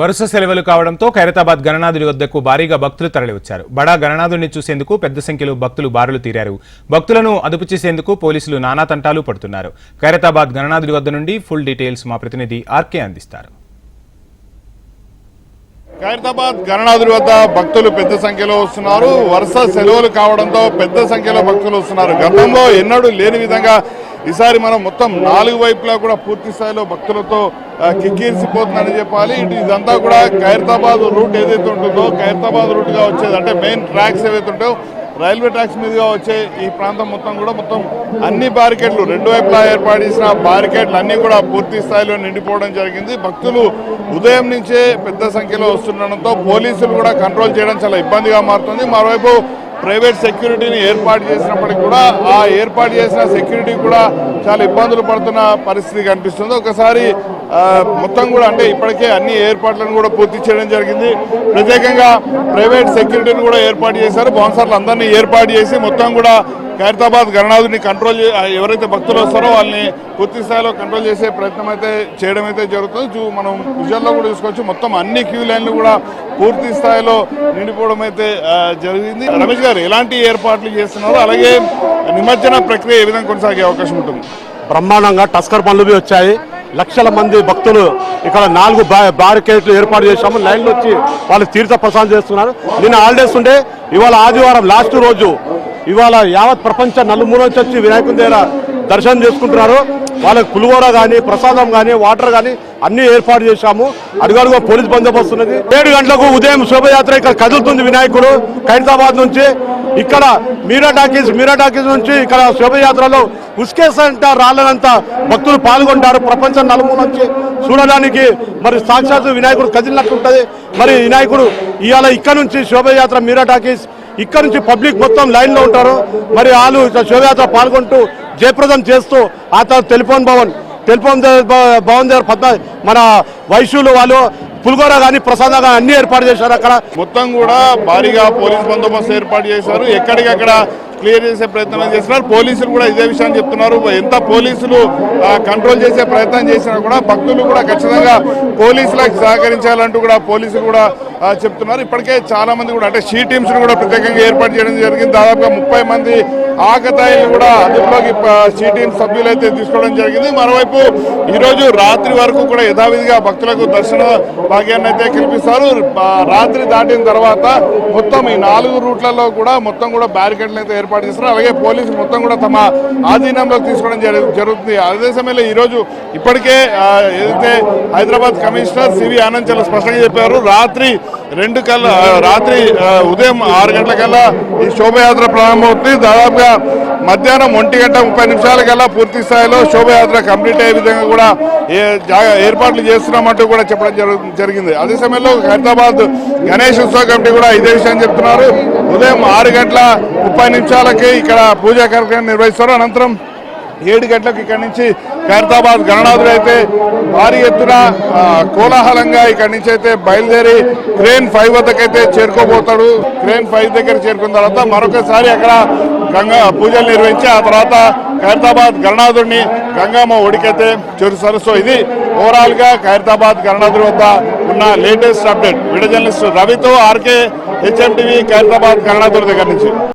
వరుస సెలవులు కావడంతో ఖైరతాబాద్ గణనాథుడి వద్దకు భారీగా భక్తులు తరలివచ్చారు. బడా గణనాథుడిని చూసేందుకు పెద్ద సంఖ్యలో భక్తులు బారులు తీరారు. భక్తులను అదుపు చేసేందుకు పోలీసులు నానా తంటాలు పడుతున్నారు. ఖైరతాబాద్ గణనాథుడి వద్ద నుండి ఫుల్ డీటెయిల్స్ మా ప్రతినిధి ఆర్కే అందిస్తారు. ఖైరతాబాద్ గణనాథుడి వద్ద భక్తులు పెద్ద సంఖ్యలో వస్తున్నారు. వరుస సెలవులు కావడంతో పెద్ద సంఖ్యలో భక్తులు వస్తున్నారు. గతంలో ఎన్నడూ లేని విధంగా ఈసారి మనం మొత్తం నాలుగు వైపులా కూడా పూర్తి స్థాయిలో భక్తులతో కిక్కిరిసిపోతుందని చెప్పాలి. ఇటు ఇదంతా కూడా ఖైరతాబాద్ రూట్ ఏదైతే ఉంటుందో ఖైరతాబాద్ రూట్గా వచ్చేది అంటే మెయిన్ ట్రాక్స్ ఏవైతే ఉంటాయో రైల్వే ట్రాక్స్ మీదుగా వచ్చే ఈ ప్రాంతం మొత్తం కూడా మొత్తం అన్ని బ్యారికేడ్లు రెండు వైపులా ఏర్పాటు చేసిన బ్యారికేడ్లు అన్నీ కూడా పూర్తి స్థాయిలో నిండిపోవడం జరిగింది. భక్తులు ఉదయం నుంచే పెద్ద సంఖ్యలో వస్తుండడంతో పోలీసులు కూడా కంట్రోల్ చేయడం చాలా ఇబ్బందిగా మారుతుంది. మరోవైపు ప్రైవేట్ సెక్యూరిటీని ఏర్పాటు చేసినప్పటికి కూడా ఆ ఏర్పాటు చేసిన సెక్యూరిటీ కూడా చాలా ఇబ్బందులు పడుతున్న పరిస్థితి కనిపిస్తుంది. ఒకసారి మొత్తం కూడా అంటే ఇప్పటికే అన్ని ఏర్పాట్లను కూడా పూర్తి చేయడం జరిగింది. ప్రత్యేకంగా ప్రైవేట్ సెక్యూరిటీని కూడా ఏర్పాటు చేశారు. బౌన్సర్లు అందరినీ ఏర్పాటు చేసి మొత్తం కూడా ఖైరతాబాద్ గణనాథుని కంట్రోల్ ఎవరైతే భక్తులు వస్తారో వాళ్ళని పూర్తి స్థాయిలో కంట్రోల్ చేసే ప్రయత్నం అయితే చేయడం అయితే జరుగుతుంది. చూ- మనం విజువల్లో కూడా చూసుకోవచ్చు. మొత్తం అన్ని క్యూ లైన్లు కూడా పూర్తి స్థాయిలో నిండిపోవడం అయితే జరిగింది. రమేష్ గారు ఎలాంటి ఏర్పాట్లు చేస్తున్నారు అలాగే నిమజ్జన ప్రక్రియ ఏ విధంగా కొనసాగే అవకాశం ఉంటుంది? బ్రహ్మాండంగా టస్కర్ పనులు వచ్చాయి. లక్షల మంది భక్తులు ఇక్కడ నాలుగు బ్యారికేడ్లు ఏర్పాటు చేశాము. లైన్లు వచ్చి వాళ్ళు తీర్థ ప్రసాదం చేస్తున్నారు. నిన్న హాలిడేస్ ఉండే ఇవాళ ఆదివారం లాస్ట్ రోజు ఇవాళ యావత్ ప్రపంచ నలుమూల నుంచి వచ్చి వినాయకుని దగ్గర దర్శనం చేసుకుంటున్నారు. వాళ్ళకి పులిహోర కానీ ప్రసాదం కానీ వాటర్ కానీ అన్ని ఏర్పాటు చేశాము. అడుగడుగు పోలీస్ బందోబస్తు ఉన్నది. ఏడు గంటలకు ఉదయం శోభయాత్ర ఇక్కడ కదులుతుంది వినాయకుడు. ఖైరతాబాద్ నుంచి ఇక్కడ మీరా టాకీస్ మీరా టాకీస్ నుంచి ఇక్కడ శోభయాత్రలో ఉస్కేసంట రాళ్ళనంత భక్తులు పాల్గొంటారు. ప్రపంచం నలుమూల నుంచి చూడడానికి మరి సాక్షాత్ వినాయకుడు కదిలినట్టు ఉంటుంది మరి వినాయకుడు ఇవాళ ఇక్కడ నుంచి శోభయాత్ర మీరా టాకీస్ ఇక్కడ నుంచి పబ్లిక్ మొత్తం లైన్లో ఉంటారు. మరి వాళ్ళు శోభయాత్ర పాల్గొంటూ జయప్రదం చేస్తూ ఆ తర్వాత టెలిఫోన్ భవన్ టెలిఫోన్ భవన్ దగ్గర పద్మ మన వైశ్యులు వాళ్ళు పులిగోర కానీ ప్రసాద కానీ అన్ని ఏర్పాటు చేశారు అక్కడ. మొత్తం కూడా భారీగా పోలీస్ బందోబస్తు ఏర్పాటు చేశారు. ఎక్కడికక్కడ క్లియర్ చేసే ప్రయత్నం చేస్తున్నారు? పోలీసులు కూడా ఇదే విషయాన్ని చెప్తున్నారు. ఎంత పోలీసులు కంట్రోల్ చేసే ప్రయత్నం చేసినా కూడా భక్తులు కూడా ఖచ్చితంగా పోలీసులకు సహకరించాలంటూ కూడా పోలీసులు కూడా చెప్తున్నారు. ఇప్పటికే చాలా మంది కూడా అంటే షీ టీమ్స్ కూడా ప్రత్యేకంగా ఏర్పాటు చేయడం జరిగింది. దాదాపుగా ముప్పై మంది ఆకతాయిలు కూడా అదుపులోకి సిటీఎం సభ్యులైతే తీసుకోవడం జరిగింది. మరోవైపు ఈరోజు రాత్రి వరకు కూడా యథావిధిగా భక్తులకు దర్శన భాగ్యాన్ని అయితే కల్పిస్తారు. రాత్రి దాటిన తర్వాత మొత్తం ఈ నాలుగు రూట్లలో కూడా మొత్తం కూడా బ్యారికేడ్లు అయితే ఏర్పాటు చేస్తున్నారు అలాగే పోలీసులు మొత్తం కూడా తమ ఆధీనంలోకి తీసుకోవడం జరుగుతుంది. అదే సమయంలో ఈరోజు ఇప్పటికే ఏదైతే హైదరాబాద్ కమిషనర్ సివి ఆనంద్ చాలా స్పష్టంగా చెప్పారు రాత్రి రెండు కల్లా రాత్రి ఉదయం ఆరు గంటల కల్లా ఈ శోభయాత్ర ప్రారంభమవుతుంది. దాదాపుగా మధ్యాహ్నం ఒంటి గంట ముప్పై నిమిషాల కల్లా పూర్తి స్థాయిలో శోభయాత్ర కంప్లీట్ అయ్యే విధంగా కూడా ఏ- ఏర్పాట్లు చేస్తున్నామంటూ కూడా చెప్పడం జరిగింది. అదే సమయంలో హైదరాబాద్ గణేష్ ఉత్సవ కమిటీ కూడా ఇదే విషయం చెప్తున్నారు. ఉదయం ఆరు గంటల ముప్పై నిమిషాలకి ఇక్కడ పూజా కార్యక్రమం నిర్వహిస్తారు అనంతరం ఏడు గంటలకు ఇక్కడి నుంచి ఖైరతాబాద్ గణనాథుడు అయితే భారీ ఎత్తున కోలాహలంగా ఇక్కడి నుంచి అయితే బయలుదేరి క్రేన్ ఫైవ్ వద్దకైతే చేరుకోబోతాడు. క్రేన్ ఫైవ్ దగ్గర చేరుకున్న తర్వాత మరొకసారి అక్కడ గంగా పూజలు నిర్వహించి ఆ తర్వాత ఖైరతాబాద్ గణనాథుడిని గంగమ్మ ఒడికైతే చేరుస్తారు. సో ఇది ఓవరాల్గా ఖైరతాబాద్ గణనాథుడి వద్ద ఉన్న లేటెస్ట్ అప్డేట్. వీడియో జర్నలిస్ట్ రవితో ఆర్కే హెచ్ఎం టీవీ ఖైరతాబాద్ గణనాథుడి దగ్గర నుంచి.